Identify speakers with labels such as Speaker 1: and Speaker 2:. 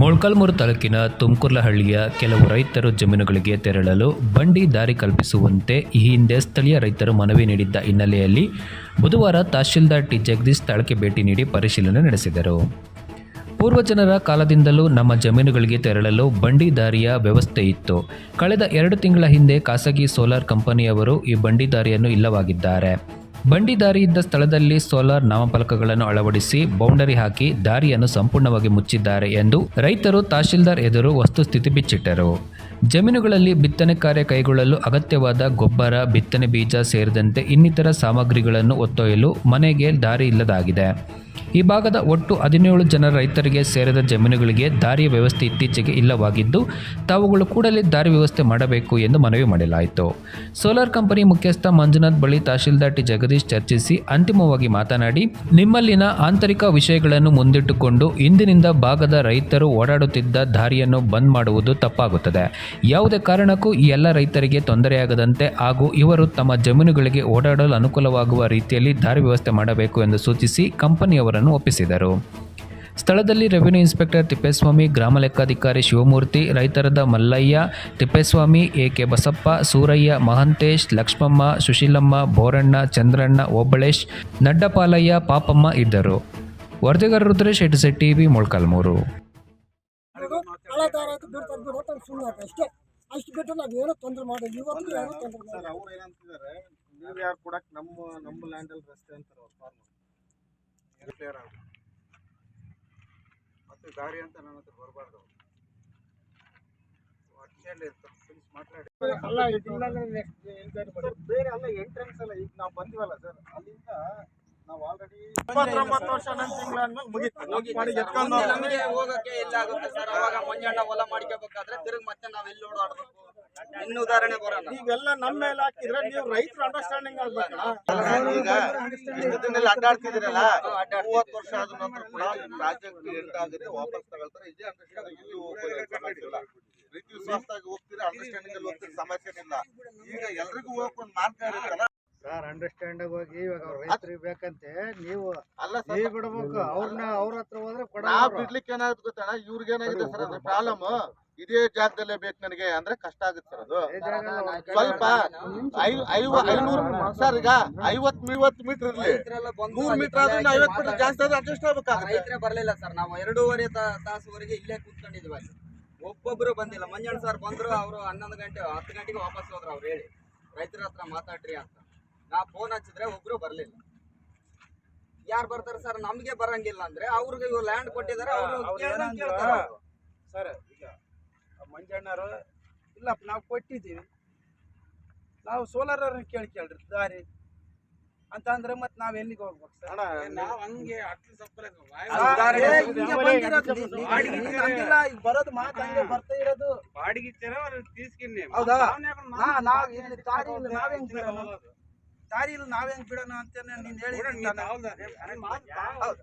Speaker 1: ಮೊಳಕಾಲ್ಮೂರು ತಾಲೂಕಿನ ತುಮಕೂರ್ಲಹಳ್ಳಿಯ ಕೆಲವು ರೈತರು ಜಮೀನುಗಳಿಗೆ ತೆರಳಲು ಬಂಡಿ ದಾರಿ ಕಲ್ಪಿಸುವಂತೆ ಈ ಹಿಂದೆ ಸ್ಥಳೀಯ ರೈತರು ಮನವಿ ನೀಡಿದ್ದ ಹಿನ್ನೆಲೆಯಲ್ಲಿ ಬುಧವಾರ ತಹಶೀಲ್ದಾರ್ ಟಿ ಜಗದೀಶ್ ಸ್ಥಳಕ್ಕೆ ಭೇಟಿ ನೀಡಿ ಪರಿಶೀಲನೆ ನಡೆಸಿದರು. ಪೂರ್ವಜನರ ಕಾಲದಿಂದಲೂ ನಮ್ಮ ಜಮೀನುಗಳಿಗೆ ತೆರಳಲು ಬಂಡಿ ದಾರಿಯ ವ್ಯವಸ್ಥೆ ಇತ್ತು. ಕಳೆದ ಎರಡು ತಿಂಗಳ ಹಿಂದೆ ಖಾಸಗಿ ಸೋಲಾರ್ ಕಂಪನಿಯವರು ಈ ಬಂಡಿ ದಾರಿಯನ್ನು ಇಲ್ಲವಾಗಿದ್ದಾರೆ. ಬಂಡಿ ದಾರಿ ಇದ್ದ ಸ್ಥಳದಲ್ಲಿ ಸೋಲಾರ್ ನಾಮಫಲಕಗಳನ್ನು ಅಳವಡಿಸಿ ಬೌಂಡರಿ ಹಾಕಿ ದಾರಿಯನ್ನು ಸಂಪೂರ್ಣವಾಗಿ ಮುಚ್ಚಿದ್ದಾರೆ ಎಂದು ರೈತರು ತಹಶೀಲ್ದಾರ್ ಎದುರು ವಸ್ತುಸ್ಥಿತಿ ಬಿಚ್ಚಿಟ್ಟರು. ಜಮೀನುಗಳಲ್ಲಿ ಬಿತ್ತನೆ ಕಾರ್ಯ ಕೈಗೊಳ್ಳಲು ಅಗತ್ಯವಾದ ಗೊಬ್ಬರ, ಬಿತ್ತನೆ ಬೀಜ ಸೇರಿದಂತೆ ಇನ್ನಿತರ ಸಾಮಗ್ರಿಗಳನ್ನು ಒತ್ತೊಯ್ಯಲು ಮನೆಗೆ ದಾರಿ ಇಲ್ಲದಾಗಿದೆ. ಈ ಭಾಗದ ಒಟ್ಟು ಹದಿನೇಳು ಜನ ರೈತರಿಗೆ ಸೇರಿದ ಜಮೀನುಗಳಿಗೆ ದಾರಿಯ ವ್ಯವಸ್ಥೆ ಇತ್ತೀಚೆಗೆ ಇಲ್ಲವಾಗಿದ್ದು, ತಾವುಗಳು ಕೂಡಲೇ ದಾರಿ ವ್ಯವಸ್ಥೆ ಮಾಡಬೇಕು ಎಂದು ಮನವಿ ಮಾಡಲಾಯಿತು. ಸೋಲಾರ್ ಕಂಪನಿ ಮುಖ್ಯಸ್ಥ ಮಂಜುನಾಥ್ ಬಳಿ ತಹಶೀಲ್ದಾರ್ ಟಿ ಜಗದೀಶ್ ಚರ್ಚಿಸಿ ಅಂತಿಮವಾಗಿ ಮಾತನಾಡಿ, ನಿಮ್ಮಲ್ಲಿನ ಆಂತರಿಕ ವಿಷಯಗಳನ್ನು ಮುಂದಿಟ್ಟುಕೊಂಡು ಇಂದಿನಿಂದ ಭಾಗದ ರೈತರು ಓಡಾಡುತ್ತಿದ್ದ ದಾರಿಯನ್ನು ಬಂದ್ ಮಾಡುವುದು ತಪ್ಪಾಗುತ್ತದೆ. ಯಾವುದೇ ಕಾರಣಕ್ಕೂ ಈ ಎಲ್ಲ ರೈತರಿಗೆ ತೊಂದರೆಯಾಗದಂತೆ ಹಾಗೂ ಇವರು ತಮ್ಮ ಜಮೀನುಗಳಿಗೆ ಓಡಾಡಲು ಅನುಕೂಲವಾಗುವ ರೀತಿಯಲ್ಲಿ ದಾರಿ ವ್ಯವಸ್ಥೆ ಮಾಡಬೇಕು ಎಂದು ಸೂಚಿಸಿ ಕಂಪನಿಯವರನ್ನು ಒಪ್ಪಿಸಿದರು. ಸ್ಥಳದಲ್ಲಿ ರೆವಿನ್ಯೂ ಇನ್ಸ್ಪೆಕ್ಟರ್ ತಿಪ್ಪೇಸ್ವಾಮಿ, ಗ್ರಾಮ ಲೆಕ್ಕಾಧಿಕಾರಿ ಶಿವಮೂರ್ತಿ, ರೈತರದ ಮಲ್ಲಯ್ಯ, ತಿಪ್ಪೇಸ್ವಾಮಿ ಎ ಕೆ ಬಸಪ್ಪ, ಸೂರಯ್ಯ, ಮಹಂತೇಶ್, ಲಕ್ಷ್ಮಮ್ಮ, ಸುಶೀಲಮ್ಮ, ಬೋರಣ್ಣ, ಚಂದ್ರಣ್ಣ, ಓಬಳೇಶ್, ನಡ್ಡಪಾಲಯ್ಯ, ಪಾಪಮ್ಮ ಇದ್ದರು. ವರದಿಗಾರ ರುದ್ರೇಶ್ ಶೆಟ್ಟಿ ವಿ ಮೊಳಕಾಲ್ಮೂರು.
Speaker 2: ಕ್ಲಿಯರ್ ಆಗ ಮತ್ತೆ ದಾರಿ ಅಂತ ನನ್ನ ಹತ್ರ ಬರಬಾರ್ದು. ಅರ್ಜೆಂಟ್ ಇರ್ತಾರೆ. ಪ್ಲೀಸ್ ಮಾತಾಡಿ ಅಲ್ಲ ಇದಿಲ್ಲ ಸರ್ ಬೇರೆ ಅಲ್ಲ ಎಂಟ್ರೆನ್ಸ್ ಅಲ್ಲ ಈಗ ನಾವು ಬಂದಿವಲ್ಲ ಸರ್ ಅಲ್ಲಿಂದ ನಾವು ಆಲ್ರೆಡಿ ಇಪ್ಪತ್ತೊಂಬತ್ತು ವರ್ಷ ನನ್ನ ತಿಂಗಳಾದ್ಮೇಲೆ ಮುಗೀತು.
Speaker 3: ಹೋಗಕ್ಕೆ ಎಲ್ಲ ಆಗುತ್ತೆ ಸರ್ ಅವಾಗ ಮಂಜಣ್ಣ ಹೊಲ ಮಾಡ್ಕೋಬೇಕಾದ್ರೆ ತಿರುಗಿ ಮತ್ತೆ ನಾವ್ ಎಲ್ಲಿ ಓಡಾಡ್ಬೇಕು? ಇನ್ನು ಉದಾಹರಣೆ ಬರೋಣ
Speaker 2: ನೀವೆಲ್ಲ ನಮ್ಮ ಮೇಲೆ ಹಾಕಿದ್ರೆ ನೀವು ರೈತರ ಅಂಡರ್ಸ್ಟ್ಯಾಂಡಿಂಗ್ ಆಗ್ಬೇಕಲ್ಲ? ಈಗ ಇಷ್ಟು ದಿನ ಅಡ್ಡಾಡ್ತಿದ್ದೀರಲ್ಲ ಮೂವತ್ತು ವರ್ಷ ಆದ ನಂತರ ಕೂಡ ಪ್ರಾಜೆಕ್ಟ್ ರಾಜ್ಯಕ್ಕೆ ಎಂಟಾಗುತ್ತೆ ವಾಪಸ್ ತಗೊಳ್ತಾರೆ. ಇದೇ ಅಂಡರ್ಸ್ಟ್ಯಾಂಡಿಂಗ್ ರೀತಿ ವಿಶ್ವಾಸದಾಗ ಹೋಗ್ತೀರಾ? ಅಂಡರ್ಸ್ಟ್ಯಾಂಡಿಂಗ್ ಅಲ್ಲಿ ಹೋಗ್ತೀರಿ? ಸಮಸ್ಯೆ ಇಲ್ಲ. ಈಗ ಎಲ್ರಿಗೂ ಹೋಗಕ್ ಒಂದ್ ಮಾರ್ಗ ಇರುತ್ತಲ್ಲ?
Speaker 4: ಸರ್ ಅಂಡರ್ಸ್ಟ್ಯಾಂಡ್ ಹೋಗಿ ಇವಾಗ ಅವ್ರ ರೈತರಿಗೆ ಬೇಕಂತೆ ನೀವು
Speaker 2: ಅಲ್ಲ
Speaker 4: ನೀವ್
Speaker 2: ಸರ್
Speaker 4: ಬಿಡ್ಬೇಕು ಅವ್ರನ್ನ ಅವ್ರ ಹತ್ರ ಹೋದ್ರೆ
Speaker 2: ಬಿಡ್ಲಿಕ್ಕೆ ಏನಾಗುತ್ತೆ ಗೊತ್ತಣ್ಣ ಇವ್ರಿಗೆ ಏನಾಗಿದೆ ಸರ್ ಅದ್ರ ಪ್ರಾಬ್ಲಮ್ ಇದೇ ಜಾಗದಲ್ಲೇ ಬೇಕು ನನಗೆ ಅಂದ್ರೆ ಕಷ್ಟ ಆಗುತ್ತೆ ಸರ್ ಅದು. ಸ್ವಲ್ಪ ಸರ್ ಈಗ ಐವತ್ ಐವತ್ತು ಮೀಟರ್ ಇರ್ಲಿ ನೂರ್ ಮೀಟರ್ ಆದ್ರೂ
Speaker 3: ಐವತ್
Speaker 2: ಐವತ್ತು ಮೀಟರ್ ಜಾಸ್ತಿ ಆದ್ರೆ ಅಡ್ಜಸ್ಟ್ ಆಗ್ಬೇಕಾಗುತ್ತೆ.
Speaker 3: ರೈತರೇ ಬರ್ಲಿಲ್ಲ ಸರ್ ನಾವು ಎರಡೂವರೆ ತಾಸುವರೆಗೆ ಇಲ್ಲೇ ಕೂತ್ಕೊಂಡಿದ್ವಿ. ಒಬ್ಬೊಬ್ರು ಬಂದಿಲ್ಲ. ಮಂಜಣ್ಣ ಸರ್ ಬಂದ್ರು ಅವರು ಹನ್ನೊಂದು ಗಂಟೆ ಹತ್ತು ಗಂಟೆಗೆ ವಾಪಸ್ ಹೋದ್ರು ಅವ್ರು ಹೇಳಿ. ರೈತರ ಹತ್ರ ಮಾತಾಡ್ರಿ ಅಂತ. ನಾ ಫೋನ್ ಹಚ್ಚಿದ್ರೆ ಒಬ್ರು ಬರ್ಲಿಲ್ಲ. ಯಾರು ಬರ್ತಾರೆ ಸರ್? ನಮ್ಗೆ ಬರಂಗಿಲ್ಲ ಅಂದ್ರೆ ಅವ್ರಿಗೆ ಲ್ಯಾಂಡ್ ಕೊಟ್ಟಿದ್ದಾರೆ ಅವರು ಕೇಳ್ತಾರೆ
Speaker 5: ಸರ್ ಈಗ ಮಂಜಣ್ಣರು ಇಲ್ಲಪ್ಪ ನಾವು ಕೊಟ್ಟಿದ್ದೀವಿ. ನಾವು ಸೋಲಾರ್ ಕೇಳಿ ಕೇಳ್ರಿ ದಾರಿ. ಅಂತ ಅಂದ್ರೆ ಮತ್ತೆ ನಾವ್ ಎಲ್ಲಿಗೆ ಹೋಗ್ಬೇಕು ಸರ್?
Speaker 3: ನಾವ್ ಹಂಗೆ ಅಟ್ಲಿ ಸಪ್ಪಲೆ
Speaker 5: ಈಗ ಬರೋದು ಮಾತು ಹಂಗೆ ಬರ್ತಾ ಇರೋದು. ಹೌದಾ? ನಾ ನಾವ್ ಇಲ್ಲಿ ದಾರಿ ಇಲ್ಲ ನಾವ್ ಹೆಂಗ್ ಬಿಡೋಣ ದಾರಿ ಇಲ್ಲ ನಾವ್ ಹೆಂಗ್ ಬಿಡೋಣ ಅಂತ ನೀನ್ ಹೇಳಿ ಹೌದು